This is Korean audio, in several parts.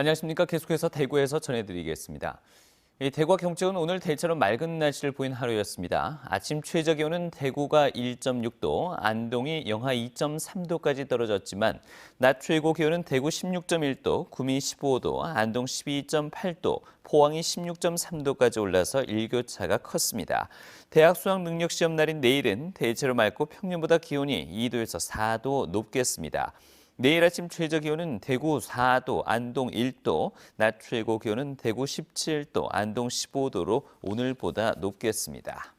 안녕하십니까. 계속해서 대구에서 전해드리겠습니다. 이 대구와 경북은 오늘 대체로 맑은 날씨를 보인 하루였습니다. 아침 최저 기온은 대구가 1.6도, 안동이 영하 2.3도까지 떨어졌지만 낮 최고 기온은 대구 16.1도, 구미 15도, 안동 12.8도, 포항이 16.3도까지 올라서 일교차가 컸습니다. 대학 수학 능력 시험 날인 내일은 대체로 맑고 평년보다 기온이 2도에서 4도 높겠습니다. 내일 아침 최저 기온은 대구 4도, 안동 1도, 낮 최고 기온은 대구 17도, 안동 15도로 오늘보다 높겠습니다.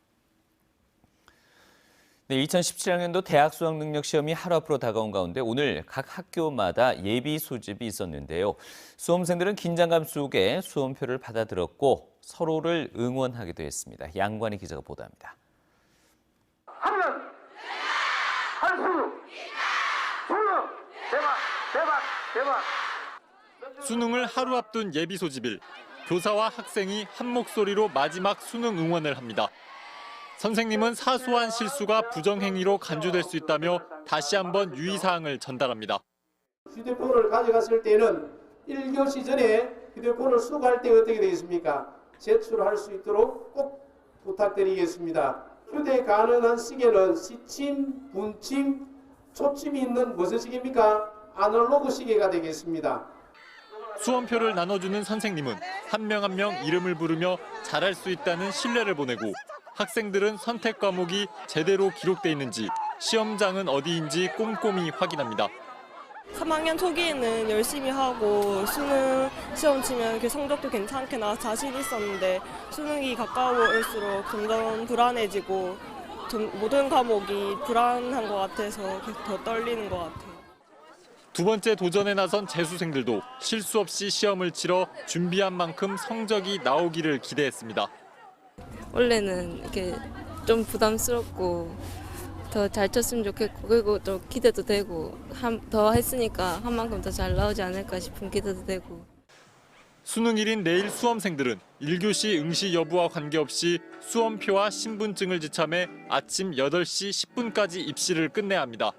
네, 2017학년도 대학 수학 능력 시험이 하루 앞으로 다가온 가운데 오늘 각 학교마다 예비 소집이 있었는데요. 수험생들은 긴장감 속에 수험표를 받아들었고 서로를 응원하기도 했습니다. 양관희 기자가 보도합니다. 하면 할수 수능 대박 대박 대박 수능을 하루 앞둔 예비 소집일 교사와 학생이 한 목소리로 마지막 수능 응원을 합니다. 선생님은 사소한 실수가 부정행위로 간주될 수 있다며 다시 한번 유의사항을 전달합니다. 휴대폰을 가져갔을 때는 1교시 전에 휴대폰을 수거할 때 어떻게 되겠습니까? 제출할 수 있도록 꼭 부탁드리겠습니다. 휴대 가능한 시계는 시침, 분침, 초침이 있는 무슨 시계입니까? 아날로그 시계가 되겠습니다. 수험표를 나눠주는 선생님은 한 명 한 명 이름을 부르며 잘할 수 있다는 신뢰를 보내고 학생들은 선택 과목이 제대로 기록돼 있는지 시험장은 어디인지 꼼꼼히 확인합니다. 3학년 초기에는 열심히 하고 수능 시험 치면 그 성적도 괜찮게 나와 자신 있었는데 수능이 가까워올수록 점점 불안해지고 좀 모든 과목이 불안한 것 같아서 계속 더 떨리는 것 같아요. 두 번째 도전에 나선 재수생들도 실수 없이 시험을 치러 준비한 만큼 성적이 나오기를 기대했습니다. 원래는 이렇게 좀 부담스럽고 더 잘 쳤으면 좋겠고 그리고 또 기대도 되고 한, 더 했으니까 한 만큼 더 잘 나오지 않을까 싶은 기대도 되고 수능일인 내일 수험생들은 1교시 응시 여부와 관계없이 수험표와 신분증을 지참해 아침 8시 10분까지 입시를 끝내야 합니다.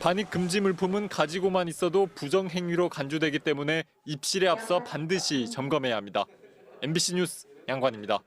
반입 금지 물품은 가지고만 있어도 부정행위로 간주되기 때문에 입실에 앞서 반드시 점검해야 합니다. MBC 뉴스 양관입니다.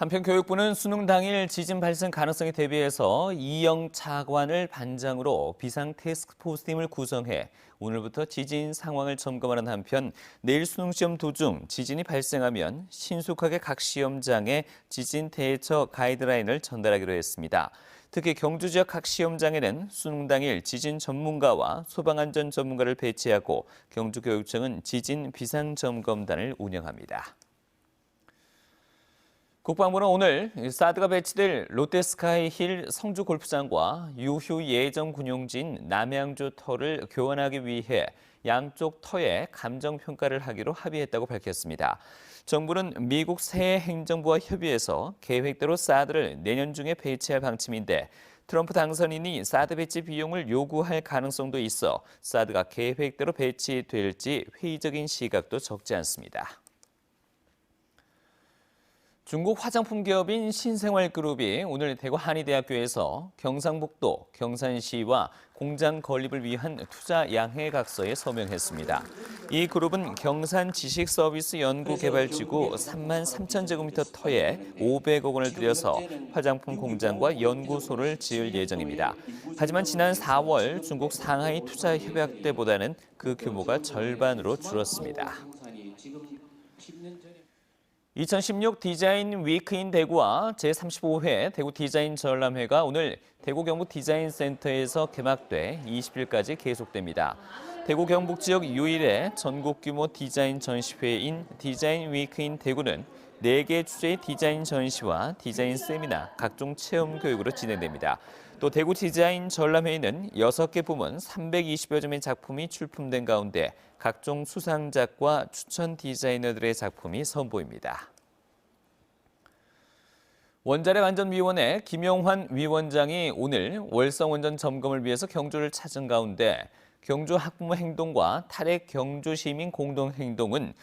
한편 교육부는 수능 당일 지진 발생 가능성에 대비해서 이영 차관을 반장으로 비상 테스크포스 팀을 구성해 오늘부터 지진 상황을 점검하는 한편 내일 수능 시험 도중 지진이 발생하면 신속하게 각 시험장에 지진 대처 가이드라인을 전달하기로 했습니다. 특히 경주 지역 각 시험장에는 수능 당일 지진 전문가와 소방안전 전문가를 배치하고 경주교육청은 지진 비상점검단을 운영합니다. 국방부는 오늘 사드가 배치될 롯데스카이힐 성주 골프장과 유휴 예정 군용지인 남양주 터를 교환하기 위해 양쪽 터에 감정 평가를 하기로 합의했다고 밝혔습니다. 정부는 미국 새 행정부와 협의해서 계획대로 사드를 내년 중에 배치할 방침인데 트럼프 당선인이 사드 배치 비용을 요구할 가능성도 있어 사드가 계획대로 배치될지 회의적인 시각도 적지 않습니다. 중국 화장품 기업인 신생활그룹이 오늘 대구 한의대학교에서 경상북도, 경산시와 공장 건립을 위한 투자 양해 각서에 서명했습니다. 이 그룹은 경산 지식서비스 연구개발지구 3만 3천 제곱미터 터에 500억 원을 들여서 화장품 공장과 연구소를 지을 예정입니다. 하지만 지난 4월 중국 상하이 투자 협약 때보다는 그 규모가 절반으로 줄었습니다. 2016 디자인 위크인 대구와 제35회 대구 디자인 전람회가 오늘 대구 경북 디자인 센터에서 개막돼 20일까지 계속됩니다. 대구 경북 지역 유일의 전국 규모 디자인 전시회인 디자인 위크인 대구는 4개 주제의 디자인 전시와 디자인 세미나, 각종 체험 교육으로 진행됩니다. 또 대구 디자인 전람회의는 6개 부문 320여 점의 작품이 출품된 가운데 각종 수상작과 추천 디자이너들의 작품이 선보입니다. 원자력 안전위원회 김용환 위원장이 오늘 월성 원전 점검을 위해서 경주를 찾은 가운데 경주 학부모 행동과 탈핵 경주 시민 공동 행동은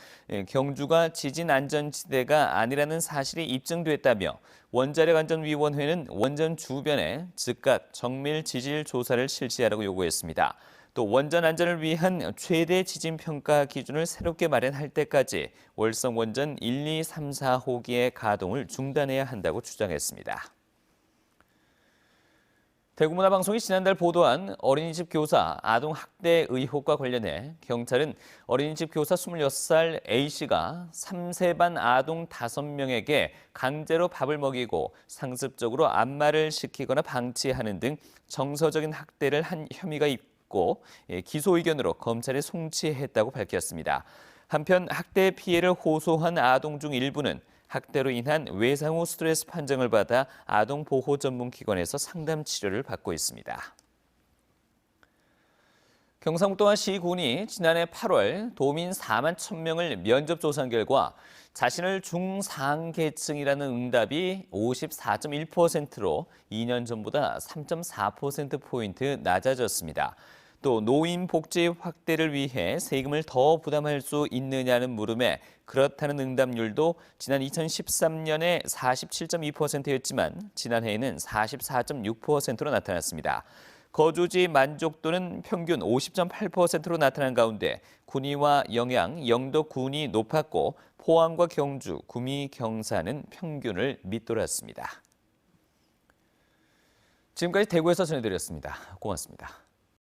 경주가 지진 안전지대가 아니라는 사실이 입증됐다며 원자력 안전위원회는 원전 주변에 즉각 정밀 지질 조사를 실시하라고 요구했습니다. 또 원전 안전을 위한 최대 지진 평가 기준을 새롭게 마련할 때까지 월성 원전 1, 2, 3, 4호기의 가동을 중단해야 한다고 주장했습니다. 대구문화방송이 지난달 보도한 어린이집 교사 아동 학대 의혹과 관련해 경찰은 어린이집 교사 26살 A씨가 3세 반 아동 5명에게 강제로 밥을 먹이고 상습적으로 안마를 시키거나 방치하는 등 정서적인 학대를 한 혐의가 있고 예, 기소 의견으로 검찰에 송치했다고 밝혔습니다. 한편 학대 피해를 호소한 아동 중 일부는 학대로 인한 외상 후 스트레스 판정을 받아 아동 보호 전문 기관에서 상담 치료를 받고 있습니다. 경상북도와 시군이 지난해 8월 도민 4만 1,000명을 면접 조사한 결과 자신을 중상계층이라는 응답이 54.1%로 2년 전보다 3.4%포인트 낮아졌습니다. 또 노인 복지 확대를 위해 세금을 더 부담할 수 있느냐는 물음에 그렇다는 응답률도 지난 2013년에 47.2%였지만 지난해에는 44.6%로 나타났습니다. 거주지 만족도는 평균 50.8%로 나타난 가운데 군위와 영양, 영도 군이 높았고 포항과 경주, 구미, 경사는 평균을 밑돌았습니다. 지금까지 대구에서 전해드렸습니다. 고맙습니다.